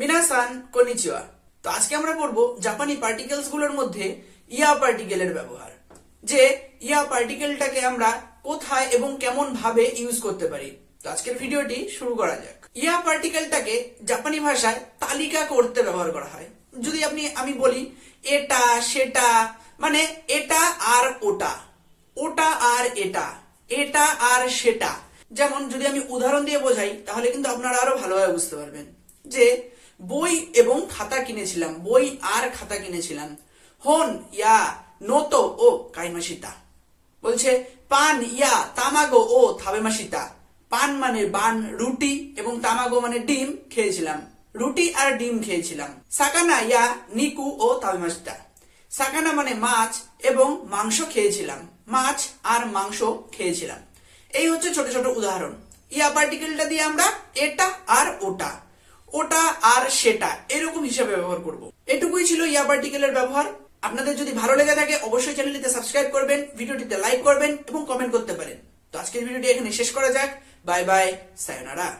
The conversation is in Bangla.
মিনাসান কনিচিওয়া। তো আজকে আমরা পড়ব জাপানি পার্টিকেলসগুলোর মধ্যে ইয়া পার্টিকেলের ব্যবহার, যে ইয়া পার্টিকেলটাকে আমরা কোথায় এবং কেমন ভাবে ইউজ করতে পারি। তো আজকের ভিডিওটি শুরু করা যাক। ইয়া পার্টিকেলটাকে জাপানি ভাষায় তালিকা করতে ব্যবহার করা হয়। যদি আপনি, আমি বলি, এটা, সেটা মানে এটা আর ওটা ওটা আর এটা এটা আর সেটা। যেমন যদি আমি উদাহরণ দিয়ে বোঝাই, তাহলে কিন্তু আপনারা আরও ভালোভাবে বুঝতে পারবেন যে বই এবং খাতা কিনেছিলাম, বই আর খাতা কিনেছিলাম। হন, ইয়া, নোতো, ও, কাইমাসিতা। বলছে, পান, ইয়া, তামাগো, ও, থাবেমাসিতা। পান মানে বান, রুটি এবং তামাগো মানে ডিম খেয়েছিলাম। রুটি আর ডিম খেয়েছিলাম। সাকানা, ইয়া, নিকু ও তাবেমাসিতা সাকানা মানে মাছ এবং মাংস খেয়েছিলাম। মাছ আর মাংস খেয়েছিলাম। এই হচ্ছে ছোট ছোট উদাহরণ। ইয়া পার্টিকেলটা দিয়ে আমরা এটা আর ওটা। ওটা আর সেটা, এরকম হিসাবে ব্যবহার করব। এটুকুই ছিল ইয়া পার্টিকেলের ব্যবহার। আপনাদের যদি ভালো লেগে থাকে, অবশ্যই চ্যানেলটিতে সাবস্ক্রাইব করবেন, ভিডিওটিতে লাইক করবেন এবং কমেন্ট করতে পারেন। তো আজকের ভিডিওটি এখানে শেষ করা যাক। Bye bye, সায়োনারা।